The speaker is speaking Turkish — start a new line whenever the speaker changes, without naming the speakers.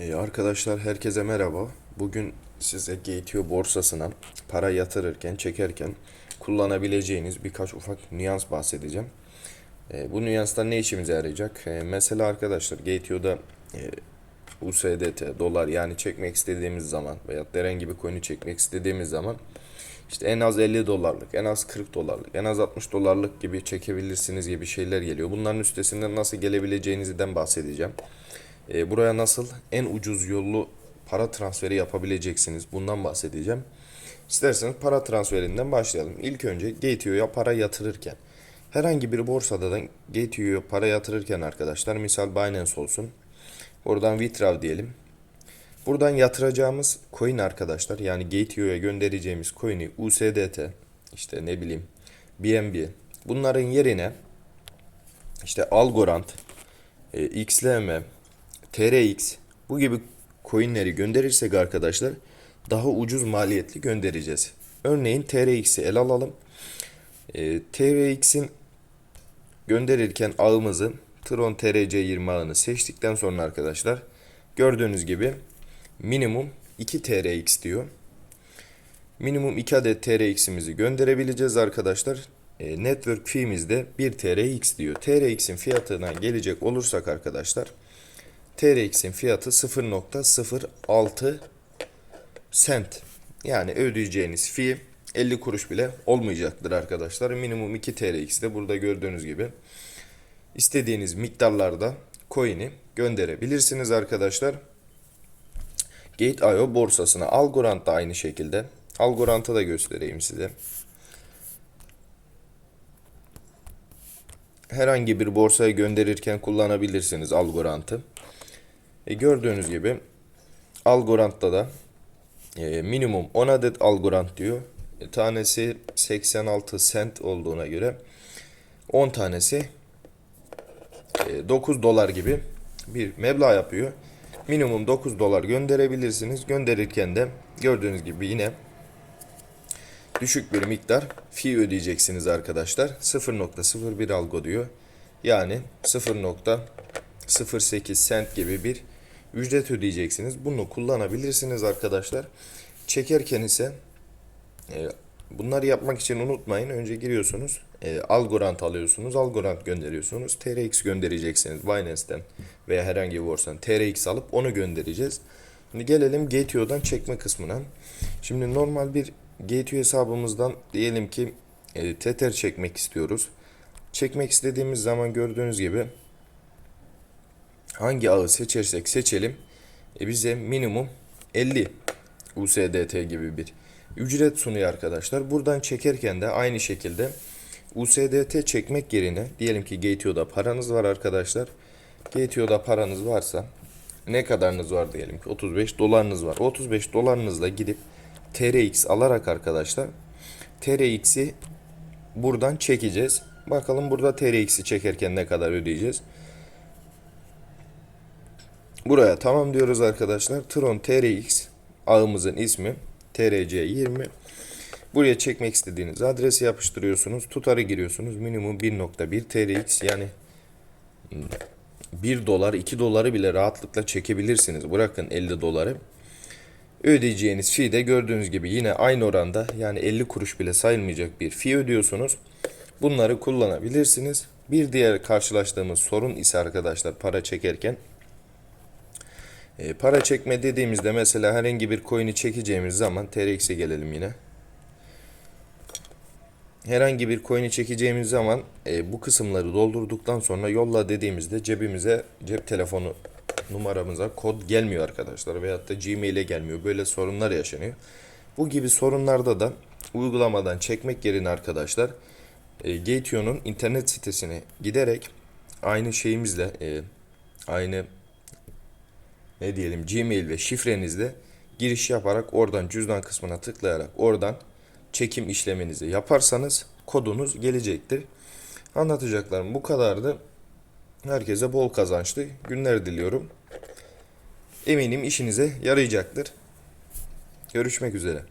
Ee, arkadaşlar herkese merhaba. Bugün size GTO borsasına para yatırırken, çekerken kullanabileceğiniz birkaç ufak nüans bahsedeceğim. Ee, bu nüanslar ne işimize yarayacak? Ee, mesela arkadaşlar GTO'da e, USDT, dolar yani çekmek istediğimiz zaman veya herhangi bir coin'i çekmek istediğimiz zaman işte en az 50 dolarlık, en az 40 dolarlık, en az 60 dolarlık gibi çekebilirsiniz gibi şeyler geliyor. Bunların üstesinden nasıl gelebileceğinizden bahsedeceğim. E, buraya nasıl en ucuz yollu para transferi yapabileceksiniz bundan bahsedeceğim. İsterseniz para transferinden başlayalım. İlk önce Gateway'a para yatırırken herhangi bir borsada da Gateway'a para yatırırken arkadaşlar misal Binance olsun. Buradan Withdraw diyelim. Buradan yatıracağımız coin arkadaşlar yani Gateway'a göndereceğimiz coin'i USDT işte ne bileyim BNB bunların yerine işte Algorand, e, XLM, TRX bu gibi coinleri gönderirsek arkadaşlar daha ucuz maliyetli göndereceğiz. Örneğin TRX'i ele alalım. E, TRX'in gönderirken ağımızı Tron TRC20 ağını seçtikten sonra arkadaşlar gördüğünüz gibi minimum 2 TRX diyor. Minimum 2 adet TRX'imizi gönderebileceğiz arkadaşlar. E, network fee'miz de 1 TRX diyor. TRX'in fiyatına gelecek olursak arkadaşlar TRX'in fiyatı 0.06 cent. Yani ödeyeceğiniz fee 50 kuruş bile olmayacaktır arkadaşlar. Minimum 2 TRX de burada gördüğünüz gibi istediğiniz miktarlarda coin'i gönderebilirsiniz arkadaşlar. Gate.io borsasına Algorand da aynı şekilde. Algorand'ı da göstereyim size. Herhangi bir borsaya gönderirken kullanabilirsiniz Algorand'ı. E, gördüğünüz gibi Algorand'da da e, minimum 10 adet Algorand diyor. E, tanesi 86 cent olduğuna göre 10 tanesi e, 9 dolar gibi bir meblağ yapıyor. Minimum 9 dolar gönderebilirsiniz. Gönderirken de gördüğünüz gibi yine düşük bir miktar fee ödeyeceksiniz arkadaşlar. 0.01 algo diyor. Yani 0.08 cent gibi bir ücret ödeyeceksiniz. Bunu kullanabilirsiniz arkadaşlar. Çekerken ise e, bunları yapmak için unutmayın. Önce giriyorsunuz. E, Algorand alıyorsunuz. Algorand gönderiyorsunuz. TRX göndereceksiniz Binance'ten veya herhangi bir borsadan TRX alıp onu göndereceğiz. Şimdi gelelim Gateo'dan çekme kısmına. Şimdi normal bir Gateo hesabımızdan diyelim ki e, Tether çekmek istiyoruz. Çekmek istediğimiz zaman gördüğünüz gibi hangi ağı seçersek seçelim e, bize minimum 50 USDT gibi bir ücret sunuyor arkadaşlar. Buradan çekerken de aynı şekilde USDT çekmek yerine diyelim ki Gateo'da paranız var arkadaşlar. Gateo'da paranız varsa ne kadarınız var diyelim ki 35 dolarınız var. 35 dolarınızla gidip TRX alarak arkadaşlar TRX'i buradan çekeceğiz. Bakalım burada TRX'i çekerken ne kadar ödeyeceğiz. Buraya tamam diyoruz arkadaşlar. Tron TRX ağımızın ismi TRC20. Buraya çekmek istediğiniz adresi yapıştırıyorsunuz. Tutarı giriyorsunuz. Minimum 1.1 TRX yani 1 dolar 2 doları bile rahatlıkla çekebilirsiniz. Bırakın 50 doları. Ödeyeceğiniz fee de gördüğünüz gibi yine aynı oranda yani 50 kuruş bile sayılmayacak bir fee ödüyorsunuz. Bunları kullanabilirsiniz. Bir diğer karşılaştığımız sorun ise arkadaşlar para çekerken e, para çekme dediğimizde mesela herhangi bir coin'i çekeceğimiz zaman TRX'e gelelim yine. Herhangi bir coin'i çekeceğimiz zaman e, bu kısımları doldurduktan sonra yolla dediğimizde cebimize cep telefonu numaramıza kod gelmiyor arkadaşlar veyahut da Gmail'e gelmiyor. Böyle sorunlar yaşanıyor. Bu gibi sorunlarda da uygulamadan çekmek yerine arkadaşlar e, Gateo'nun internet sitesine giderek aynı şeyimizle e, aynı ne diyelim Gmail ve şifrenizle giriş yaparak oradan cüzdan kısmına tıklayarak oradan çekim işleminizi yaparsanız kodunuz gelecektir. Anlatacaklarım bu kadardı. Herkese bol kazançlı günler diliyorum. Eminim işinize yarayacaktır. Görüşmek üzere.